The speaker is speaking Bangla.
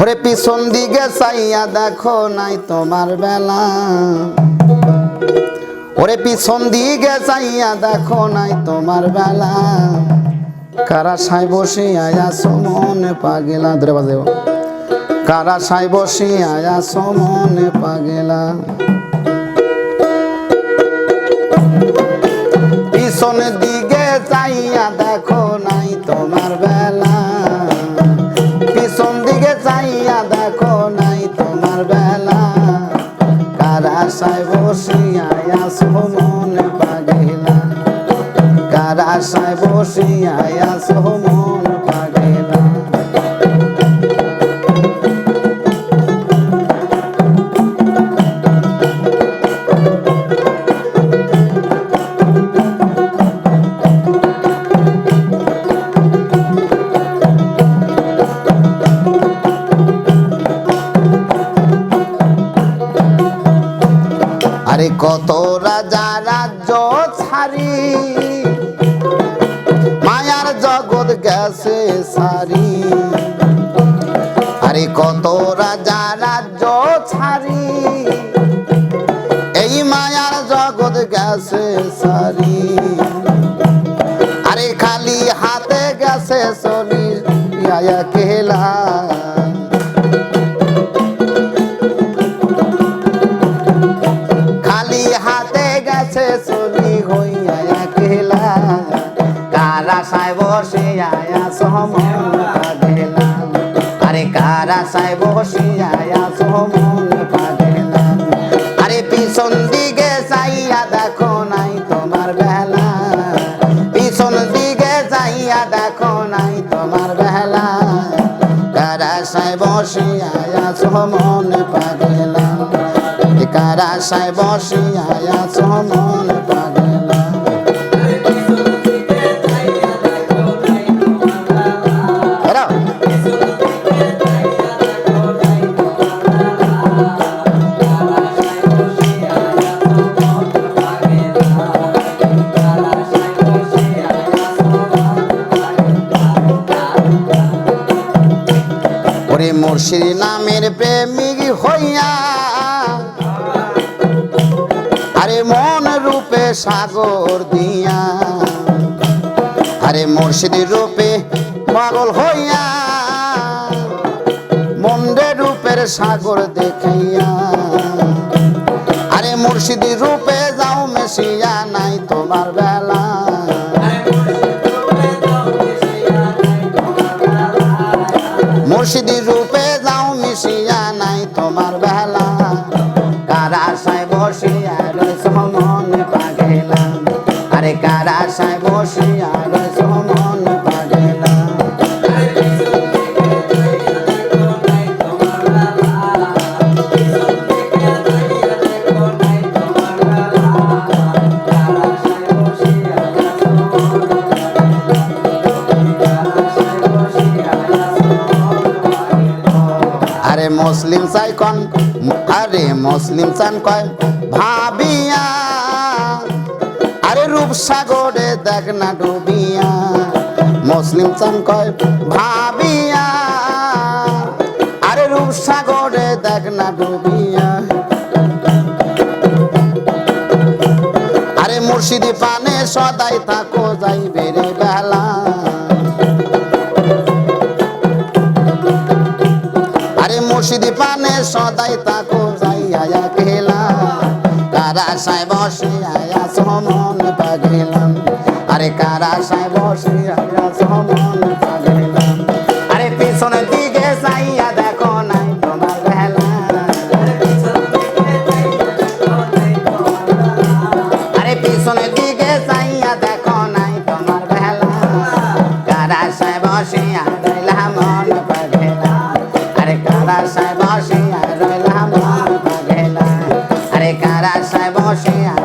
ওরে পিছন দিকে চাইয়া দেখো নাই তোমার বেলা। ওরে পিছন দিকে চাইয়া দেখো নাই তোমার বেলা। কারা সাই বসে আয়া সমনে পাগেলা? ধরে বাজে কারা সাই বসে আয়া সমনে পাগেলা? পিছনের দিকে বসিয়া আসো মনে পাগেলা কারা সাই বসিয়া আসো আরে কত রাজা রাজ্য ছাড়ি। মায়ার জগৎ গেছে সারি। আরে কত রাজা রাজ্য ছাড়ি। এই মায়ার জগৎ গেছে সারি। আরে খালি হাতে গেছে চলি ইয়া কেলা। চলি হইয়া কারা সাই বসে আয়া আরে কারা সাই বসে আয়া আরে পিছন দিকে চাইয়া দেখো নাই তোমার বেলা। পিছন দিকে চাইয়া দেখো নাই তোমার বেলা। কারা সাই বসে আয়া পাগেলাম কারা সাই বসে আয়া সমন পাগেলা মুর্শিদ নামের প্রেমিক হইয়া সাগর দিয়া। আরে মুর্শিদ রূপে পাগল হইয়া মন্ডে রূপের সাগর দেখিয়া আরে মুর্শিদ রূপে যাও মেশিয়া, নাই তোমার বেলা। মুর্শিদি মুসলিম চাই কন আরে মুসলিম চান কয়, ভাবিয়া, আরে রূপসাগরে দেখ না ডুবিয়া। মুসলিম চান কয়, ভাবিয়া, আরে রূপসাগরে দেখ না ডুবিয়া। আরে মুর্শিদি পানে সদাই থাকো যাইবে রে মুর্শিদ পানে সদাই তাকো যাইয়া খেলা কারা সাই বসে আয়া সমন পাগেলাম। আরে কারা সাই বসে আয়া সমন পাগেলাম। আরে পিছনে দিকে সাইয়া দেখো নাই তোমার ভেলা আরে পিছনে দিকে সাইয়া দেখো নাই তোমার ভেলা কারা সাই বসে 不好睡呀、啊。